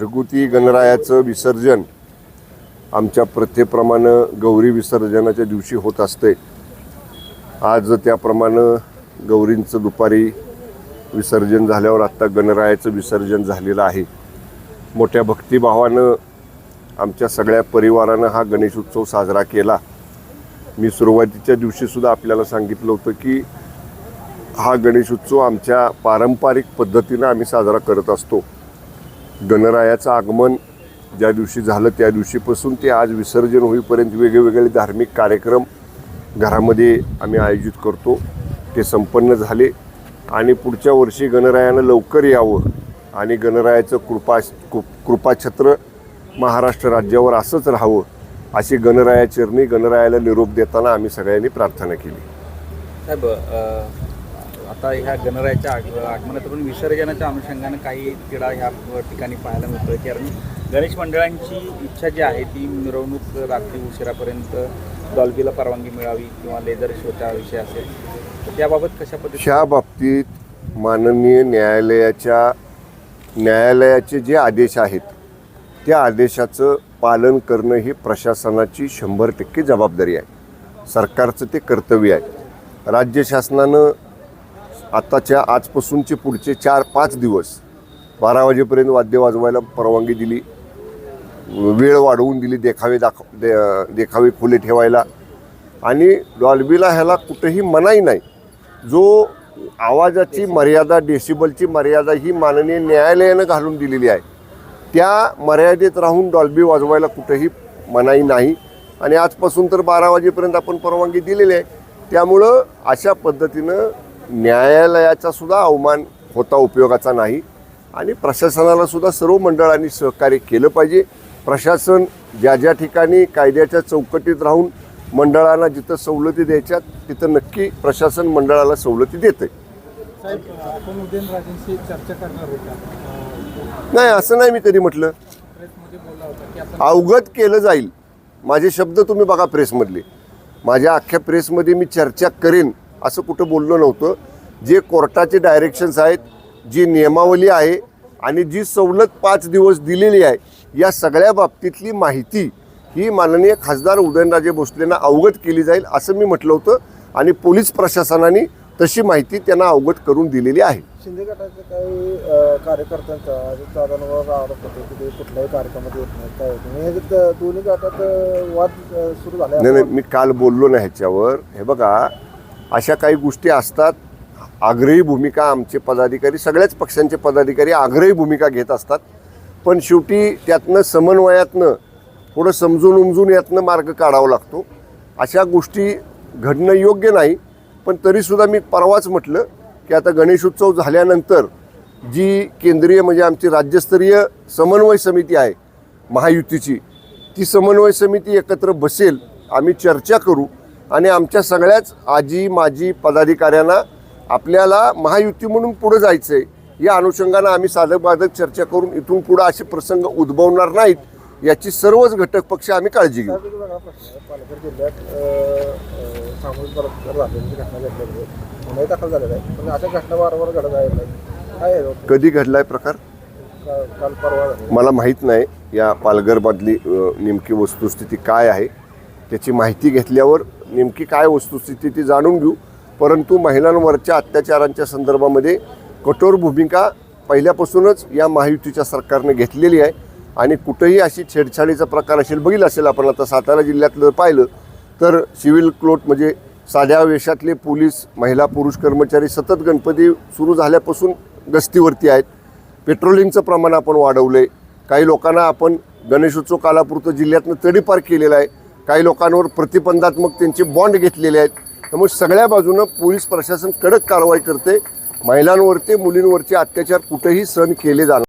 घरगुती गणरायाचं विसर्जन आमच्या प्रथेप्रमाणे गौरी विसर्जनाच्या दिवशी होत असते आज त्याप्रमाणे गौरींचं दुपारी विसर्जन झाल्यावर आत्ता गणरायाचं विसर्जन झालेलं आहे. मोठ्या भक्तिभावानं आमच्या सगळ्या परिवारानं हा गणेश उत्सव साजरा केला. मी सुरुवातीच्या दिवशीसुद्धा आपल्याला सांगितलं होतं की हा गणेश उत्सव आमच्या पारंपरिक पद्धतीनं आम्ही साजरा करत असतो. गणरायाचं आगमन ज्या दिवशी झालं त्या दिवशीपासून ते आज विसर्जन होईपर्यंत वेगवेगळे धार्मिक कार्यक्रम घरामध्ये आम्ही आयोजित करतो. ते संपन्न झाले आणि पुढच्या वर्षी गणरायानं लवकर यावं आणि गणरायाचं कृपा कृ- कृपाछत्र महाराष्ट्र राज्यावर असंच राहावं अशी गणरायाचरणी गणरायाला निरोप देताना आम्ही सगळ्यांनी प्रार्थना केली. साहेब आता ह्या गणरायाच्या आग आगमनात पण विसर्जनाच्या अनुषंगानं काही तिढा ह्या ठिकाणी पाहायला मिळतोय. कारण गणेश मंडळांची इच्छा जी आहे ती मिरवणूक रात्री उशिरापर्यंत डॉल्बीला परवानगी मिळावी किंवा लेझर शोचा विषय असेल तर त्याबाबत कशा पद्धतीच्या ह्या बाबतीत माननीय न्यायालयाच्या न्यायालयाचे जे आदेश आहेत त्या आदेशाचं पालन करणं ही प्रशासनाची शंभर टक्के जबाबदारी आहे. सरकारचं ते कर्तव्य आहे. राज्य शासनानं आत्ताच्या आजपासूनचे पुढचे चार पाच दिवस बारा वाजेपर्यंत वाद्य वाजवायला परवानगी दिली. वेळ वाढवून दिली देखावे दाख दे देखावे खुले ठेवायला. आणि डॉल्बीला ह्याला कुठेही मनाई नाही. जो आवाजाची मर्यादा डेसिबलची मर्यादा ही माननीय न्यायालयानं घालून दिलेली आहे. त्या मर्यादेत राहून डॉल्बी वाजवायला कुठेही मनाई नाही. आणि आजपासून तर बारा वाजेपर्यंत आपण परवानगी दिलेली आहे. त्यामुळं अशा पद्धतीनं न्यायालयाचा सुद्धा अवमान होता उपयोगाचा नाही. आणि प्रशासनाला सुद्धा सर्व मंडळांनी सहकार्य केलं पाहिजे. प्रशासन ज्या ज्या ठिकाणी कायद्याच्या चौकटीत राहून मंडळांना जिथं सवलती द्यायच्या तिथं नक्की प्रशासन मंडळाला सवलती देते नाही असं नाही मी कधी म्हटलं. अवगत केलं जाईल. माझे शब्द तुम्ही बघा प्रेसमधले. माझ्या अख्ख्या प्रेसमध्ये मी चर्चा करेन. असं कुठं बोललो नव्हतं. जे कोर्टाचे डायरेक्शन्स आहेत जी नियमावली आहे आणि जी सवलत पाच दिवस दिलेली आहे या सगळ्या बाबतीतली माहिती ही माननीय खासदार उदयनराजे भोसलेंना अवगत केली जाईल असं मी म्हटलं होतं आणि पोलीस प्रशासनाने तशी माहिती त्यांना अवगत करून दिलेली आहे. शिंदे गटाच्या काही कार्यकर्त्यांचा अजित दादांवर आरोप होतो की ते कुठल्याही कार्यक्रमात येत नाहीत. काय होतं? ह्याच्यात, अ, दोन्ही गटात वाद सुरू झाले. नाही नाही मी काल बोललो ना ह्याच्यावर. हे बघा अशा काही गोष्टी असतात. आग्रही भूमिका आमचे पदाधिकारी सगळ्याच पक्षांचे पदाधिकारी आग्रही भूमिका घेत असतात. पण शेवटी त्यातनं समन्वयातनं थोडं समजून उमजून यातनं मार्ग काढावा लागतो. अशा गोष्टी घडणं योग्य नाही. पण तरीसुद्धा मी परवाच म्हटलं की आता गणेशोत्सव झाल्यानंतर जी केंद्रीय म्हणजे आमची राज्यस्तरीय समन्वय समिती आहे महायुतीची ती समन्वय समिती एकत्र बसेल आम्ही चर्चा करू. आणि आमच्या सगळ्याच आजी माजी पदाधिकाऱ्यांना आपल्याला महायुती म्हणून पुढं जायचं आहे या अनुषंगानं आम्ही साधक बाधक चर्चा करून इथून पुढं असे प्रसंग उद्भवणार नाहीत याची सर्वच घटक पक्ष आम्ही काळजी घेऊ. आहे पालघर जिल्ह्यात अ, अ, सामूहिक बलात्कार झाल्याची घटना घडलेली आहे. गुन्हे दाखल झालेला आहे. पण अशा घटना वारंवार घडत आहेत नाही. काय आहे? होतं? कधी घडलाय प्रकार? काल परवा मला माहीत नाही या पालघरमधली नेमकी वस्तुस्थिती काय आहे? त्याची माहिती घेतल्यावर नेमकी काय वस्तुस्थिती ती जाणून घेऊ. परंतु महिलांवरच्या अत्याचारांच्या संदर्भामध्ये कठोर भूमिका पहिल्यापासूनच या महायुतीच्या सरकारने घेतलेली आहे. आणि कुठंही अशी छेडछाडीचा प्रकार असेल बघितलं असेल आपण आता सातारा जिल्ह्यातलं पाहिलं तर सिव्हिल क्लोट म्हणजे साध्या वेशातले पोलीस महिला पुरुष कर्मचारी सतत गणपती सुरू झाल्यापासून गस्तीवरती आहेत. पेट्रोलिंगचं प्रमाण आपण वाढवलं आहे काही लोकांना आपण गणेशोत्सव कालापुरतं जिल्ह्यातनं तडीपार केलेला आहे. काही लोकांवर प्रतिबंधात्मक त्यांचे बॉन्ड घेतलेले आहेत. त्यामुळे सगळ्या बाजूनं पोलीस प्रशासन कडक कारवाई करते. महिलांवरती मुलींवरचे अत्याचार कुठेही सहन केले जाणार